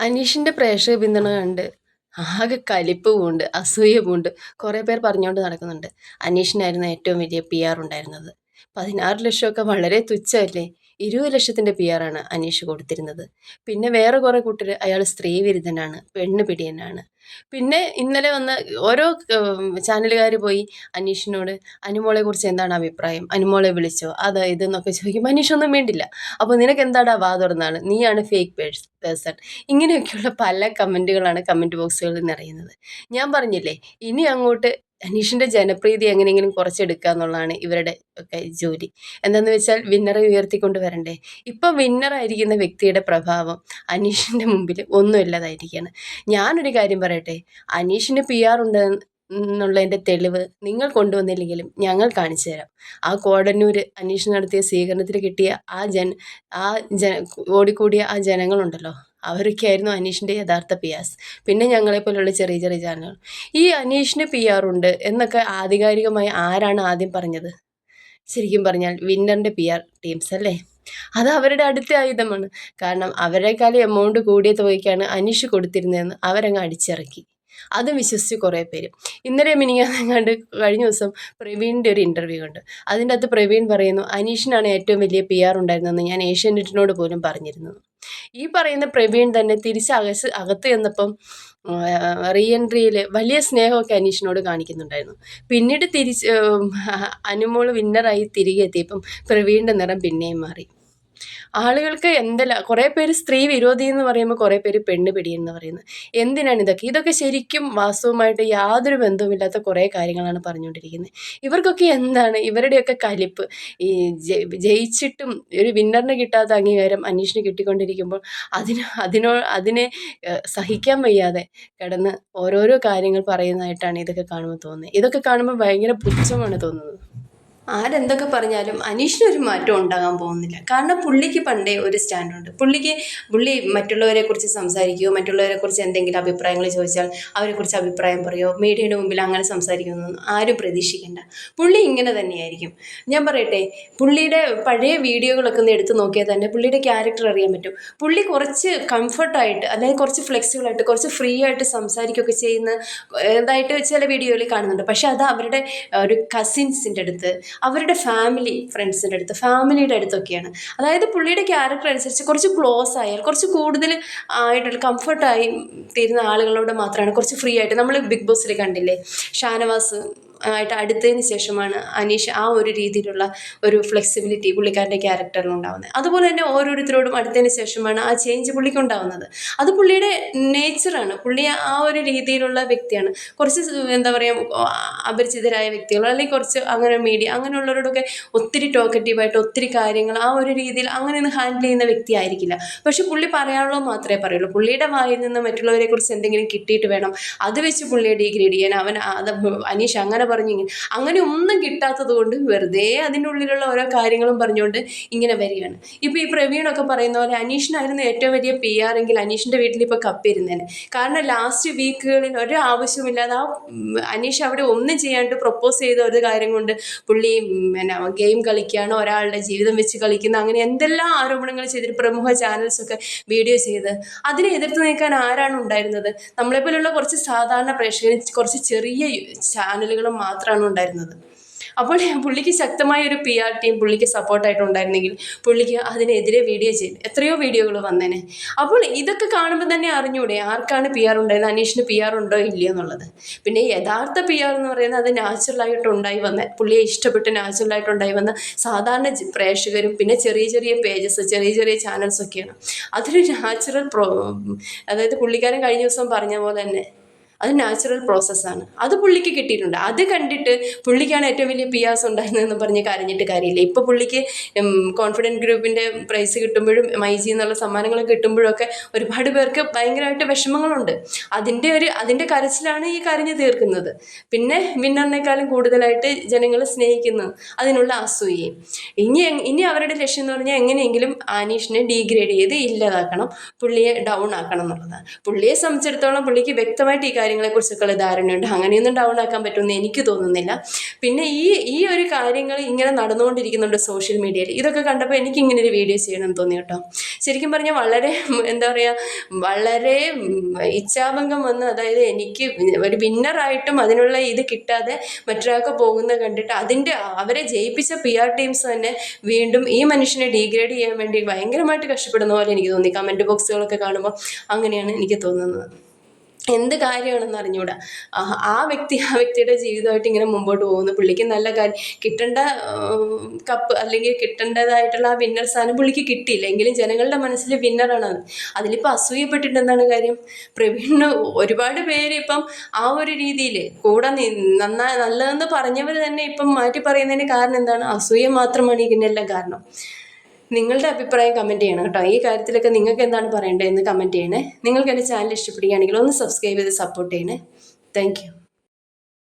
അനീഷിന്റെ പ്രേക്ഷക പിന്തുണ കണ്ട് ആകെ കലിപ്പ് പൂണ്ട് അസൂയ പൂണ്ട് കുറേ പേർ പറഞ്ഞുകൊണ്ട് നടക്കുന്നുണ്ട്. അനീഷിനായിരുന്നു ഏറ്റവും വലിയ പി ആർ ഉണ്ടായിരുന്നത്. പതിനാറ് ലക്ഷമൊക്കെ വളരെ തുച്ഛമല്ലേ? ഇരുപത് ലക്ഷത്തിന്റെ പി ആറാണ് അനീഷ് കൊടുത്തിരുന്നത്. പിന്നെ വേറെ കുറേ കൂട്ടർ അയാൾ സ്ത്രീ വിരുദ്ധനാണ് പെണ്ണ് പിടിയനാണ്. പിന്നെ ഇന്നലെ വന്ന ഓരോ ചാനലുകാർ പോയി അനീഷിനോട് അനുമോളെ കുറിച്ച് എന്താണ് അഭിപ്രായം? അനുമോളെ വിളിച്ചോ? അത് ഇതെന്നൊക്കെ ചോദിക്കുമ്പോൾ അനീഷൊന്നും വേണ്ടില്ല അപ്പോൾ നിനക്ക് എന്താടാ വാ തുറന്നാണ് നീയാണ് ഫേക്ക് പേഴ്സ് പേഴ്സൺ ഇങ്ങനെയൊക്കെയുള്ള പല കമന്റുകളാണ് കമന്റ് ബോക്സുകളിൽ നിറയുന്നത്. ഞാൻ പറഞ്ഞില്ലേ ഇനി അങ്ങോട്ട് അനീഷിന്റെ ജനപ്രീതി എങ്ങനെയെങ്കിലും കുറച്ചെടുക്കുക എന്നുള്ളതാണ് ഇവരുടെ ഒക്കെ ജോലി. എന്താണെന്ന് വെച്ചാൽ വിന്നറെ ഉയർത്തിക്കൊണ്ട് വരണ്ടേ? ഇപ്പൊ വിന്നറായിരിക്കുന്ന വ്യക്തിയുടെ പ്രഭാവം അനീഷിന്റെ മുമ്പിൽ ഒന്നുമില്ലാതായിരിക്കുകയാണ് ഞാനൊരു കാര്യം പറയട്ടെ? അനീഷിന് പി ആർ ഉണ്ട് എന്നുള്ളതിന്റെ തെളിവ് നിങ്ങൾ കൊണ്ടുവന്നില്ലെങ്കിലും ഞങ്ങൾ കാണിച്ചു തരാം. ആ കോടന്നൂർ അനീഷ് നടത്തിയ സ്വീകരണത്തിൽ കിട്ടിയ ആ ജന ആ ജന ഓടിക്കൂടിയ ആ ജനങ്ങളുണ്ടല്ലോ. അവരൊക്കെയായിരുന്നു അനീഷിന്റെ യഥാർത്ഥ പി ആർസ് പിന്നെ ഞങ്ങളെപ്പോലുള്ള ചെറിയ ചെറിയ ചാനലുകൾ. ഈ അനീഷിന് പി ആർ ഉണ്ട് എന്നൊക്കെ ആധികാരികമായി ആരാണ് ആദ്യം പറഞ്ഞത്? ശരിക്കും പറഞ്ഞാൽ വിന്നറിന്റെ പി ആർ ടീംസ് അല്ലേ? അത് അവരുടെ അടുത്ത ആയുധമാണ്. കാരണം അവരെക്കാളും എമൗണ്ട് കൂടിയ തുകയ്ക്കാണ് അനീഷ് കൊടുത്തിരുന്നതെന്ന് അവരങ്ങ് അടിച്ചിറക്കി. അതും വിശ്വസിച്ച് കുറേ പേര്. ഇന്നലെ മിനിങ്ങാങ്ങാണ്ട് കഴിഞ്ഞ ദിവസം പ്രവീണിന്റെ ഒരു ഇന്റർവ്യൂ ഉണ്ട് അതിന്റെ അകത്ത് പ്രവീൺ പറയുന്നു അനീഷിനാണ് ഏറ്റവും വലിയ പി ആർ ഉണ്ടായിരുന്നതെന്ന് ഞാൻ ഏഷ്യാനെറ്റിനോട് പോലും പറഞ്ഞിരുന്നു ഈ പറയുന്ന പ്രവീൺ തന്നെ തിരിച്ച് അകസ് അകത്ത് ചെന്നപ്പം റീ എൻട്രിയിൽ വലിയ സ്നേഹമൊക്കെ അനീഷിനോട് കാണിക്കുന്നുണ്ടായിരുന്നു. പിന്നീട് തിരിച്ച് അനുമോൾ വിന്നറായി തിരികെ എത്തിയപ്പം പ്രവീണിന്റെ നിറം പിന്നെയും മാറി. ആളുകൾക്ക് എന്തെല്ലാം കുറേ പേര് സ്ത്രീ വിരോധി എന്ന് പറയുമ്പോൾ കുറേ പേര് പെണ്ണ് പിടി എന്ന് പറയുന്നത്. എന്തിനാണ് ഇതൊക്കെ? ഇതൊക്കെ ശരിക്കും വാസ്തവമായിട്ട് യാതൊരു ബന്ധവുമില്ലാത്ത കുറേ കാര്യങ്ങളാണ് പറഞ്ഞുകൊണ്ടിരിക്കുന്നത്. ഇവർക്കൊക്കെ എന്താണ്? ഇവരുടെയൊക്കെ കലിപ്പ്. ഈ ജയിച്ചിട്ടും ഒരു വിന്നറിന് കിട്ടാത്ത അംഗീകാരം അന്വേഷണം കിട്ടിക്കൊണ്ടിരിക്കുമ്പോൾ അതിന് അതിനോ അതിനെ സഹിക്കാൻ വയ്യാതെ കിടന്ന് ഓരോരോ കാര്യങ്ങൾ പറയുന്നതായിട്ടാണ് ഇതൊക്കെ കാണുമ്പോൾ തോന്നുന്നത്. ഇതൊക്കെ കാണുമ്പോൾ ഭയങ്കര പുച്ഛമാണ് തോന്നുന്നത്. ആരെന്തൊക്കെ പറഞ്ഞാലും അനീഷിനൊരു മാറ്റം ഉണ്ടാകാൻ പോകുന്നില്ല. കാരണം പുള്ളിക്ക് പണ്ടേ ഒരു സ്റ്റാൻഡുണ്ട്. പുള്ളിക്ക് പുള്ളി മറ്റുള്ളവരെ കുറിച്ച് സംസാരിക്കുകയോ മറ്റുള്ളവരെ കുറിച്ച് എന്തെങ്കിലും അഭിപ്രായങ്ങൾ ചോദിച്ചാൽ അവരെക്കുറിച്ച് അഭിപ്രായം പറയുമോ മീഡിയയുടെ മുമ്പിൽ അങ്ങനെ സംസാരിക്കുമെന്നൊന്നും ആരും പ്രതീക്ഷിക്കേണ്ട. പുള്ളി ഇങ്ങനെ തന്നെയായിരിക്കും. ഞാൻ പറയട്ടെ പുള്ളിയുടെ പഴയ വീഡിയോകളൊക്കെ ഒന്ന് എടുത്തു നോക്കിയാൽ തന്നെ പുള്ളിയുടെ ക്യാരക്ടർ അറിയാൻ പറ്റും. പുള്ളി കുറച്ച് കംഫർട്ടായിട്ട് അല്ലെങ്കിൽ കുറച്ച് ഫ്ലെക്സിബിളായിട്ട് കുറച്ച് ഫ്രീ ആയിട്ട് സംസാരിക്കുകയൊക്കെ ചെയ്യുന്ന ഇതായിട്ട് ചില വീഡിയോയിൽ കാണുന്നുണ്ട്. പക്ഷേ അത് അവരുടെ ഒരു കസിൻസിന്റെ അടുത്ത് അവരുടെ ഫാമിലി ഫ്രണ്ട്സിന്റെ അടുത്ത് ഫാമിലിയുടെ അടുത്തൊക്കെയാണ്. അതായത് പുള്ളിയുടെ ക്യാരക്ടർ അനുസരിച്ച് കുറച്ച് ക്ലോസ് ആയാൽ കുറച്ച് കൂടുതൽ ആയിട്ടുള്ള കംഫർട്ടായി തീരുന്ന ആളുകളോട് മാത്രമാണ് കുറച്ച് ഫ്രീ ആയിട്ട് നമ്മൾ ബിഗ് ബോസിൽ കണ്ടില്ലേ? ഷാനവാസ് ആയിട്ട് അടുത്തതിന് ശേഷമാണ് അനീഷ് ആ ഒരു രീതിയിലുള്ള ഒരു ഫ്ലെക്സിബിലിറ്റി പുള്ളിക്കാരന്റെ ക്യാരക്ടറിൽ ഉണ്ടാകുന്നത് അതുപോലെ തന്നെ ഓരോരുത്തരോടും അടുത്തതിന് ശേഷമാണ് ആ ചേഞ്ച് പുള്ളിക്ക് ഉണ്ടാകുന്നത് അത് പുള്ളിയുടെ നേച്ചറാണ് പുള്ളി ആ ഒരു രീതിയിലുള്ള വ്യക്തിയാണ്. കുറച്ച് എന്താ പറയുക അപരിചിതരായ വ്യക്തികൾ അല്ലെങ്കിൽ കുറച്ച് അങ്ങനെ മീഡിയ അങ്ങനെയുള്ളവരോടൊക്കെ ഒത്തിരി ടോക്കറ്റീവായിട്ട് ഒത്തിരി കാര്യങ്ങൾ ആ ഒരു രീതിയിൽ അങ്ങനെ ഒന്ന് ഹാൻഡിൽ ചെയ്യുന്ന വ്യക്തി ആയിരിക്കില്ല പക്ഷെ പുള്ളി പറയാനുള്ളത് മാത്രമേ പറയുള്ളൂ. പുള്ളിയുടെ വായിൽ നിന്ന് മറ്റുള്ളവരെക്കുറിച്ച് എന്തെങ്കിലും കിട്ടിയിട്ട് വേണം. അത് വെച്ച് പുള്ളിയെ ഡീഗ്രേഡ് ചെയ്യാൻ അവൻ അത് അനീഷ് അങ്ങനെ പറഞ്ഞു ഇങ്ങനെ അങ്ങനെ ഒന്നും കിട്ടാത്തത് കൊണ്ട് വെറുതെ അതിന്റെ ഉള്ളിലുള്ള ഓരോ കാര്യങ്ങളും പറഞ്ഞുകൊണ്ട് ഇങ്ങനെ വരികയാണ്. ഇപ്പോൾ ഈ പ്രവീണൊക്കെ പറയുന്ന പോലെ അനീഷിനായിരുന്നു ഏറ്റവും വലിയ പി ആർ എങ്കിൽ അനീഷിന്റെ വീട്ടിൽ ഇപ്പോൾ കപ്പിരുന്നേനെ കാരണം ലാസ്റ്റ് വീക്കുകളിൽ ഒരു ആവശ്യമില്ലാതെ ആ അനീഷ് അവിടെ ഒന്നും ചെയ്യാണ്ട് പ്രപ്പോസ് ചെയ്ത ഒരു കാര്യം കൊണ്ട് പുള്ളി പിന്നെ ഗെയിം കളിക്കുകയാണ് ഒരാളുടെ ജീവിതം വെച്ച് കളിക്കുന്ന അങ്ങനെ എന്തെല്ലാം ആരോപണങ്ങൾ ചെയ്തിട്ട് പ്രമുഖ ചാനൽസൊക്കെ വീഡിയോ ചെയ്ത്. അതിനെ എതിർത്ത് നിൽക്കാൻ ആരാണ് ഉണ്ടായിരുന്നത്? നമ്മളെപ്പോലുള്ള കുറച്ച് സാധാരണ പ്രേക്ഷകർ കുറച്ച് ചെറിയ ചാനലുകളും മാത്രമാണ് ഉണ്ടായിരുന്നത് അപ്പോൾ പുള്ളിക്ക് ശക്തമായ ഒരു പി ആർ ടീം പുള്ളിക്ക് സപ്പോർട്ടായിട്ടുണ്ടായിരുന്നെങ്കിൽ പുള്ളിക്ക് അതിനെതിരെ വീഡിയോ ചെയ്ത് എത്രയോ വീഡിയോകൾ വന്നേനെ. അപ്പോൾ ഇതൊക്കെ കാണുമ്പോൾ തന്നെ അറിഞ്ഞൂടെ ആർക്കാണ് പി ആർ ഉണ്ടായിരുന്നത്? അനീഷിന് പി ആർ ഉണ്ടോ ഇല്ലയോ എന്നുള്ളത്. പിന്നെ യഥാർത്ഥ പി ആർ എന്ന് പറയുന്നത് അത് നാച്ചുറലായിട്ട് ഉണ്ടായി വന്ന പുള്ളിയെ ഇഷ്ടപ്പെട്ട് നാച്ചുറലായിട്ട് ഉണ്ടായി വന്ന സാധാരണ പ്രേക്ഷകരും പിന്നെ ചെറിയ ചെറിയ പേജസ് ചെറിയ ചെറിയ ചാനൽസൊക്കെയാണ് അതൊരു നാച്ചുറൽ പ്രോ അതായത് പുള്ളിക്കാരൻ കഴിഞ്ഞ ദിവസം പറഞ്ഞ പോലെ തന്നെ അത് നാച്ചുറൽ പ്രോസസ്സാണ് അത് പുള്ളിക്ക് കിട്ടിയിട്ടുണ്ട്. അത് കണ്ടിട്ട് പുള്ളിക്കാണ് ഏറ്റവും വലിയ പിയാസ് ഉണ്ടായിരുന്നതെന്ന് പറഞ്ഞ് കരഞ്ഞിട്ട് കാര്യമില്ല. ഇപ്പോൾ പുള്ളിക്ക് കോൺഫിഡന്റ് ഗ്രൂപ്പിന്റെ പ്രൈസ് കിട്ടുമ്പോഴും മൈജി എന്നുള്ള സമ്മാനങ്ങൾ കിട്ടുമ്പോഴൊക്കെ ഒരുപാട് പേർക്ക് ഭയങ്കരമായിട്ട് വിഷമങ്ങളുണ്ട്. അതിന്റെ ഒരു അതിന്റെ കരച്ചിലാണ് ഈ കരഞ്ഞു തീർക്കുന്നത്. പിന്നെ വിന്നറിനേക്കാളും കൂടുതലായിട്ട് ജനങ്ങൾ സ്നേഹിക്കുന്നു. അതിനുള്ള അസൂയയും. ഇനി ഇനി അവരുടെ ലക്ഷ്യം എന്ന് പറഞ്ഞാൽ എങ്ങനെയെങ്കിലും ആനീഷിനെ ഡീഗ്രേഡ് ചെയ്ത് ഇല്ലാതാക്കണം. പുള്ളിയെ ഡൗൺ ആക്കണം എന്നുള്ളതാണ്. പുള്ളിയെ സംബന്ധിച്ചിടത്തോളം പുള്ളിക്ക് വ്യക്തമായിട്ട് ഈ കാര്യം കാര്യങ്ങളെക്കുറിച്ചൊക്കെയുള്ള ധാരണയുണ്ട്. അങ്ങനെയൊന്നും ഡൗൺ ആക്കാൻ പറ്റുമെന്ന് എനിക്ക് തോന്നുന്നില്ല. പിന്നെ ഈ ഈ ഒരു കാര്യങ്ങൾ ഇങ്ങനെ നടന്നുകൊണ്ടിരിക്കുന്നുണ്ട് സോഷ്യൽ മീഡിയയിൽ ഇതൊക്കെ കണ്ടപ്പോൾ എനിക്ക് ഇങ്ങനെ ഒരു വീഡിയോ ചെയ്യണമെന്ന് തോന്നി കേട്ടോ. ശരിക്കും പറഞ്ഞാൽ വളരെ എന്താ പറയുക വളരെ ഇച്ഛാഭംഗം വന്ന് അതായത് എനിക്ക് ഒരു വിന്നറായിട്ടും അതിനുള്ള ഇത് കിട്ടാതെ മറ്റൊരാൾക്ക് പോകുന്ന കണ്ടിട്ട് അതിന്റെ അവരെ ജയിപ്പിച്ച പി ആർ ടീംസ് തന്നെ വീണ്ടും ഈ മനുഷ്യനെ ഡീഗ്രേഡ് ചെയ്യാൻ വേണ്ടി ഭയങ്കരമായിട്ട് കഷ്ടപ്പെടുന്ന പോലെ എനിക്ക് തോന്നി. കമന്റ് ബോക്സുകളൊക്കെ കാണുമ്പോൾ അങ്ങനെയാണ് എനിക്ക് തോന്നുന്നത്. എന്ത് കാര്യമാണെന്ന് അറിഞ്ഞുകൂടാ ആ വ്യക്തി ആ വ്യക്തിയുടെ ജീവിതമായിട്ട് ഇങ്ങനെ മുമ്പോട്ട് പോകുന്നു. പുള്ളിക്ക് നല്ല കാര്യം കിട്ടേണ്ട കപ്പ് അല്ലെങ്കിൽ കിട്ടേണ്ടതായിട്ടുള്ള ആ വിന്നർ സ്ഥാനം പുള്ളിക്ക് കിട്ടിയില്ല. എങ്കിലും ജനങ്ങളുടെ മനസ്സിൽ വിന്നറാണ് അത്. അതിലിപ്പോൾ അസൂയപ്പെട്ടിട്ട് എന്താണ് കാര്യം. പ്രവീണിന് ഒരുപാട് പേര് ഇപ്പം ആ ഒരു രീതിയിൽ കൂടെ നന്നാ നല്ലതെന്ന് പറഞ്ഞവർ തന്നെ ഇപ്പം മാറ്റി പറയുന്നതിന് കാരണം എന്താണ്? അസൂയ മാത്രമാണ് ഇതിനെല്ലാം കാരണം. നിങ്ങളുടെ അഭിപ്രായം കമന്റ് ചെയ്യണം കേട്ടോ. ഈ കാര്യത്തിലൊക്കെ നിങ്ങൾക്ക് എന്താണ് പറയേണ്ടതെന്ന് കമന്റ് ചെയ്യണേ. നിങ്ങൾക്ക് എന്റെ ചാനൽ ഇഷ്ടപ്പെടുകയാണെങ്കിൽ ഒന്ന് സബ്സ്ക്രൈബ് ചെയ്ത് സപ്പോർട്ട് ചെയ്യണേ. താങ്ക്